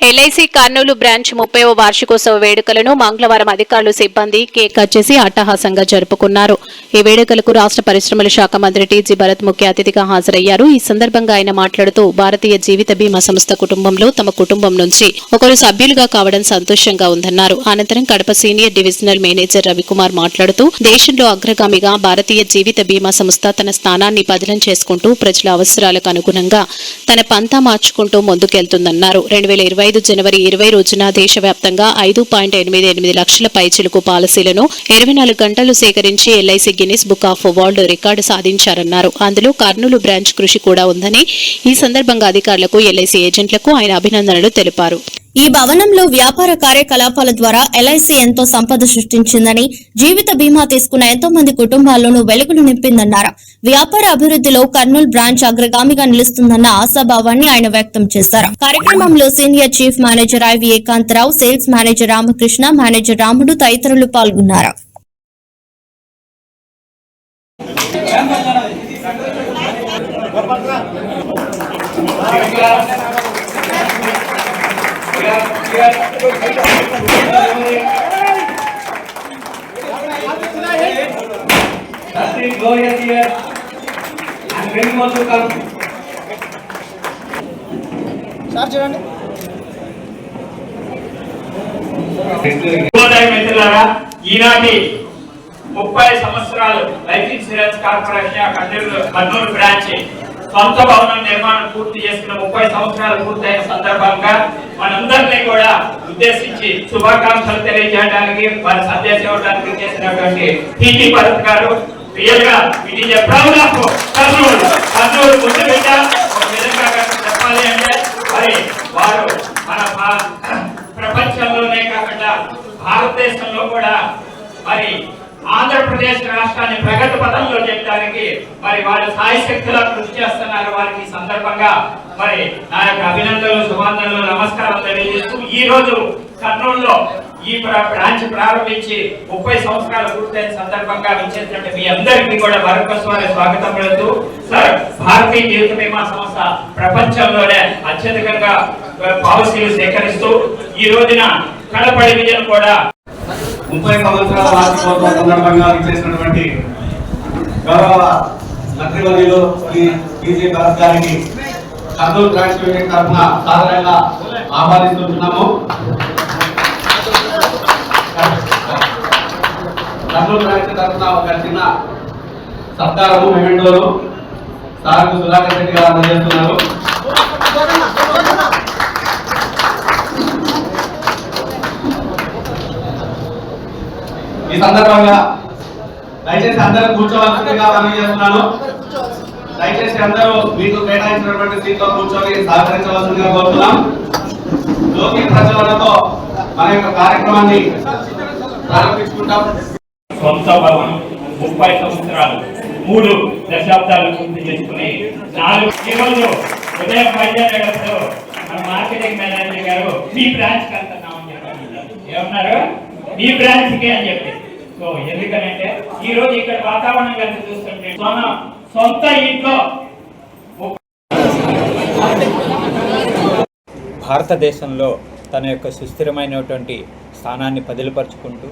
LIC Kurnool branch ముప్పైవ వార్షికోత్సవ వేడుకలను మంగళవారం అధికారులు సిబ్బంది కేక్ కట్ చేసి అట్టహాసంగా జరుపుకున్నారు. ఈ వేడుకలకు రాష్ట్ర పరిశ్రమల శాఖ మంత్రి టీజీ భరత్ ముఖ్య అతిథిగా హాజరయ్యారు. ఈ సందర్భంగా ఆయన మాట్లాడుతూ భారతీయ జీవిత బీమా సంస్థ కుటుంబంలో తమ కుటుంబం నుంచి ఒకరు సభ్యులుగా కావడం సంతోషంగా ఉందన్నారు. అనంతరం Kadapa senior divisional manager Ravikumar మాట్లాడుతూ దేశంలో అగ్రగామిగా భారతీయ జీవిత బీమా సంస్థ తన స్థానాన్ని బదిలం చేసుకుంటూ ప్రజల అవసరాలకు అనుగుణంగా తన పంతా మార్చుకుంటూ ముందుకెళ్తుందన్నారు. రెండు వేల ఇరవై ఐదు జనవరి ఇరవై రోజున దేశవ్యాప్తంగా ఐదు పాయింట్ ఎనిమిది ఎనిమిది లక్షల పైచిలుకు పాలసీలను ఇరవై నాలుగు గంటలు సేకరించి LIC Guinness book of world record సాధించారన్నారు. అందులో కర్నూలు బ్రాంచ్ కృషి కూడా ఉందని ఈ సందర్భంగా అధికారులకు ఎల్ఐసి ఏజెంట్లకు ఆయన అభినందనలు తెలిపారు. ఈ భవనంలో వ్యాపార కార్యకలాపాల ద్వారా ఎల్ఐసి ఎంతో సంపద సృష్టించిందని జీవిత బీమా తీసుకున్న ఎంతో మంది కుటుంబాల్లోనూ వెలుగులు నింపిందన్నారు. వ్యాపార అభివృద్ధిలో కర్నూలు బ్రాంచ్ అగ్రగామిగా నిలుస్తుందన్న ఆశాభావాన్ని ఆయన వ్యక్తం చేశారు. కార్యక్రమంలో senior chief manager I V Ekantharao sales manager Ramakrishna manager Ramudu తదితరులు పాల్గొన్నారు. Nothing Gloria here. And when you to come, మిత్రులారా ఈనాటి ముప్పై సంవత్సరాలు life insurance corporation Kurnool Kurnool branch సొంత భవనం నిర్మాణం పూర్తి చేసుకున్న ముప్పై సంవత్సరాలు పూర్తయిన సందర్భంగా మనందరినీ కూడా ఉద్దేశించి శుభాకాంక్షలు తెలియజేయడానికి వారి సందేశం ఇవ్వడానికి చేసినటువంటి టీటీ భరత్ గారు రియల్గా ఇది is proud of Kurnool Kurnool ముందు బిడ్డ. ఒక విధంగా చెప్పాలి అంటే మరి వారు మన ప్రపంచంలోనే కాకుండా భారతదేశంలో కూడా మరి ఆంధ్రప్రదేశ్ రాష్ట్రాన్ని ప్రగతి పదంలో చెప్పడానికి మరి వారు సాయశక్తులా కృషి చేస్తున్నారు వారికి సందర్భంగా మరి నా యొక్క అభినందనలు శుభానందనలు నమస్కారం తెలియజేస్తూ ఈ రోజు కర్నూలులో ఈ బ్రాంచ్ ప్రారంభించి ముప్పై సంవత్సరాలు పూర్తయిన సందర్భంగా విచ్చేసినట్టు మీ అందరికీ కూడా మరొకసారి స్వాగతం పలుకుతూ సార్ భారతీయ జీవిత బీమా సంస్థ ప్రపంచంలోనే అత్యధికంగా పాలసీలు సేకరిస్తూ ఈ రోజున కడప డివిజన్ కూడా ముప్పై సంవత్సరాల వార్షికోత్సవ సందర్భంగా ఇచ్చేసినటువంటి గౌరవ మంత్రివర్యులు శ్రీ టీజీ భరత్ గారికి కర్నూలు బ్రాంచ్ యూనిట్ తరఫున సాధారణంగా ఆహ్వానిస్తున్నాము. కర్నూలు బ్రాంచ్ తరఫున ఒక చిన్న సత్కారము మెమెండోలు సార్ సుధాకర్ రెడ్డి గారు అందజేస్తున్నారు ఈ సందర్భంగా దయచేసి అందరూ కూర్చోవలసిందిగా మనం చేస్తున్నాను. దయచేసి అందరూ మీకు కేటాయించినటువంటి సీట్లో కూర్చొని సహకరించవలసిందిగా కోరుతున్నాం. లోకి ప్రజలతో మన యొక్క కార్యక్రమాన్ని ప్రారంభించుకుంటాం. సొంత భవనం ముప్పై సంవత్సరాలు మూడు దశాబ్దాలు పూర్తి చేసుకుని నాలుగు ఈ రోజు ఉదయం బయలుదేరేటప్పుడు మన మార్కెటింగ్ మేనేజర్ గారు మీ బ్రాంచ్కి అంటున్నామని చెప్పారు. ఏమన్నారు? మీ బ్రాంచ్కి అని చెప్పి సో ఎందుకనంటే ఈ రోజు ఇక్కడ వాతావరణం కలిసి చూస్తుంటే మన సొంత ఇంట్లో భారతదేశంలో తన యొక్క సుస్థిరమైనటువంటి స్థానాన్ని పదిలపరుచుకుంటూ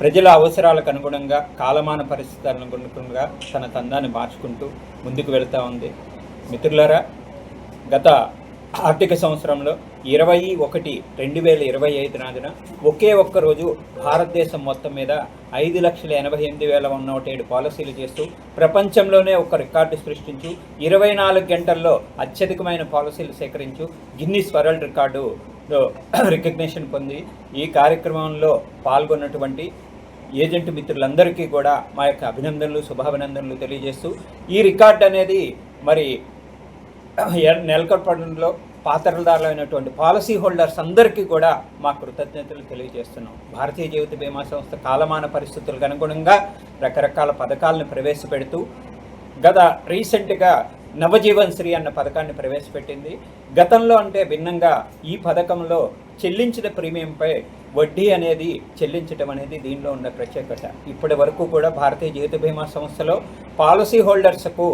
ప్రజల అవసరాలకు అనుగుణంగా కాలమాన పరిస్థితులకు అనుగుణంగా తన తందాన్ని మార్చుకుంటూ ముందుకు వెళ్తూ ఉంది. మిత్రులరా గత ఆర్థిక సంవత్సరంలో ఇరవై ఒకటి రెండు వేల ఇరవై ఐదు నాదిన ఒకే ఒక్క రోజు భారతదేశం మొత్తం మీద ఐదు లక్షల ఎనభై ఎనిమిది వేల నూట ఏడు పాలసీలు చేస్తూ ప్రపంచంలోనే ఒక రికార్డు సృష్టించు. ఇరవై నాలుగు గంటల్లో అత్యధికమైన పాలసీలు సేకరించు. గిన్నిస్ వరల్డ్ రికార్డు రికగ్నిషన్ పొంది. ఈ కార్యక్రమంలో పాల్గొన్నటువంటి ఏజెంట్ మిత్రులందరికీ కూడా మా యొక్క అభినందనలు శుభాభినందనలు తెలియజేస్తూ. ఈ రికార్డ్ అనేది మరి నెలకొల్పడంలో పాత్రదారులైనటువంటి పాలసీ హోల్డర్స్ అందరికీ కూడా మా కృతజ్ఞతలు తెలియజేస్తున్నాం. భారతీయ జీవిత బీమా సంస్థ కాలమాన పరిస్థితులకు అనుగుణంగా రకరకాల పథకాలను ప్రవేశపెడుతూ గత రీసెంట్గా నవజీవన్ శ్రీ అన్న పథకాన్ని ప్రవేశపెట్టింది. గతంలో అంటే భిన్నంగా ఈ పథకంలో చెల్లించిన ప్రీమియంపై వడ్డీ అనేది చెల్లించడం అనేది దీనిలో ఉన్న ప్రత్యేకత. ఇప్పటి వరకు కూడా భారతీయ జీవిత బీమా సంస్థలో పాలసీ హోల్డర్స్కు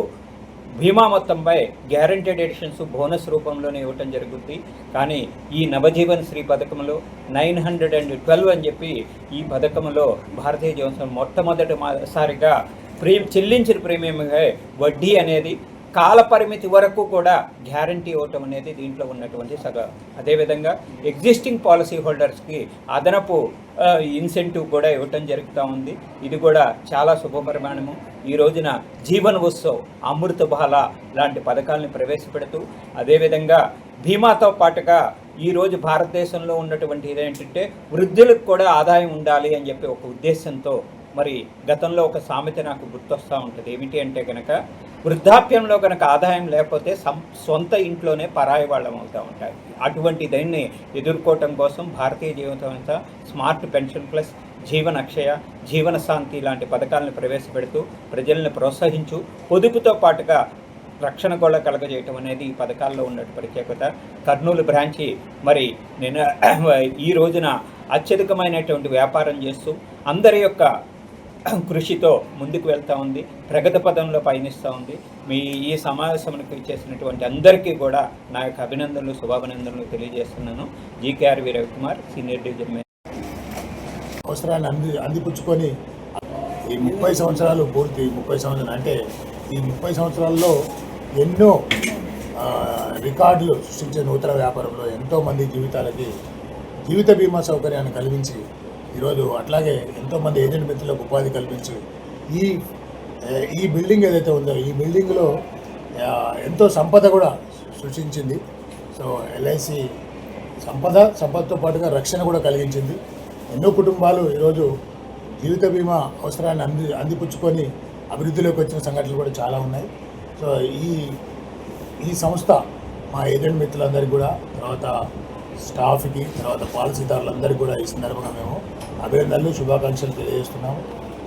బీమా మొత్తంపై గ్యారంటెడ్ ఎడిషన్స్ బోనస్ రూపంలోనే ఇవ్వటం జరుగుద్ది. కానీ ఈ నవజీవన్ శ్రీ పథకంలో నైన్ హండ్రెడ్ అండ్ ట్వెల్వ్ అని చెప్పి ఈ పథకంలో భారతీయ జీవన మొట్టమొదటిసారిగా ప్రీ చెల్లించిన ప్రీమియంగా వడ్డీ అనేది కాల పరిమితి వరకు కూడా గ్యారంటీ ఇవ్వటం అనేది దీంట్లో ఉన్నటువంటి సగ. అదేవిధంగా ఎగ్జిస్టింగ్ పాలసీ హోల్డర్స్కి అదనపు ఇన్సెంటివ్ కూడా ఇవ్వటం జరుగుతూ ఉంది. ఇది కూడా చాలా శుభపరిమాణము ఈ రోజున జీవన ఉత్సవ్ అమృత బాల లాంటి పథకాలను ప్రవేశపెడుతూ అదేవిధంగా బీమాతో పాటుగా ఈరోజు భారతదేశంలో ఉన్నటువంటి ఇదేంటంటే వృద్ధులకు కూడా ఆదాయం ఉండాలి అని చెప్పి ఒక ఉద్దేశంతో మరి గతంలో ఒక సామెత నాకు గుర్తొస్తూ ఉంటుంది. ఏమిటి అంటే కనుక వృద్ధాప్యంలో కనుక ఆదాయం లేకపోతే సం సొంత ఇంట్లోనే పరాయి వాళ్ళం అవుతూ ఉంటాయి. అటువంటి దాన్ని ఎదుర్కోవటం కోసం భారతీయ జీవితం స్మార్ట్ పెన్షన్ ప్లస్ జీవన అక్షయ జీవన శాంతి లాంటి పథకాలను ప్రవేశపెడుతూ ప్రజలను ప్రోత్సహించు పొదుపుతో పాటుగా రక్షణ కూడా కలగజేయటం అనేది ఈ పథకాల్లో ఉన్నట్టు ప్రత్యేకత. కర్నూలు బ్రాంచి మరి నేను ఈ రోజున అత్యధికమైనటువంటి వ్యాపారం చేస్తూ అందరి యొక్క కృషితో ముందుకు వెళ్తూ ఉంది ప్రగతి పదంలో పయనిస్తూ ఉంది. మీ ఈ సమావేశానికి చేసినటువంటి అందరికీ కూడా నా యొక్క అభినందనలు శుభాభినందనలు తెలియజేస్తున్నాను. జీకేఆర్వి రవికుమార్ సీనియర్ డివిజన్ అవసరాలు అవసరాన్ని అంది అందిపుచ్చుకొని ఈ ముప్పై సంవత్సరాలు పూర్తి ముప్పై సంవత్సరాలు అంటే ఈ ముప్పై సంవత్సరాల్లో ఎన్నో రికార్డులు సృష్టించే నూతన వ్యాపారంలో ఎంతోమంది జీవితాలకి జీవిత బీమా సౌకర్యాన్ని కలిగించి ఈరోజు అట్లాగే ఎంతోమంది ఏజెంట్ మిత్రులకు ఉపాధి కల్పించి ఈ ఈ బిల్డింగ్ ఏదైతే ఉందో ఈ బిల్డింగ్లో ఎంతో సంపద కూడా సృష్టించింది. సో ఎల్ఐసి సంపద సంపదతో పాటుగా రక్షణ కూడా కలిగించింది. ఎన్నో కుటుంబాలు ఈరోజు జీవిత బీమా అవసరాన్ని అంది అందిపుచ్చుకొని అభివృద్ధిలోకి వచ్చిన సంఘటనలు కూడా చాలా ఉన్నాయి. సో ఈ ఈ సంస్థ మా ఏజెంట్ మిత్రులందరికీ కూడా తర్వాత స్టాఫ్కి తర్వాత పాలసీదారులందరికీ కూడా ఈ సందర్భంగా మేము అభినందనలు శుభాకాంక్షలు తెలియజేస్తున్నాము.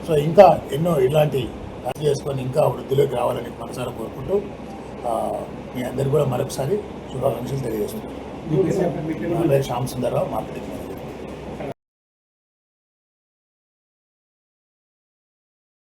సో ఇంకా ఎన్నో ఇలాంటి కార్యక్రమాలు చేసుకొని ఇంకా వృద్ధిలోకి రావాలని మనసారా కోరుకుంటూ మీ అందరికీ కూడా మరొకసారి శుభాకాంక్షలు తెలియజేస్తున్నాను. శ్యామ్ సుందరరావు మార్కెటింగ్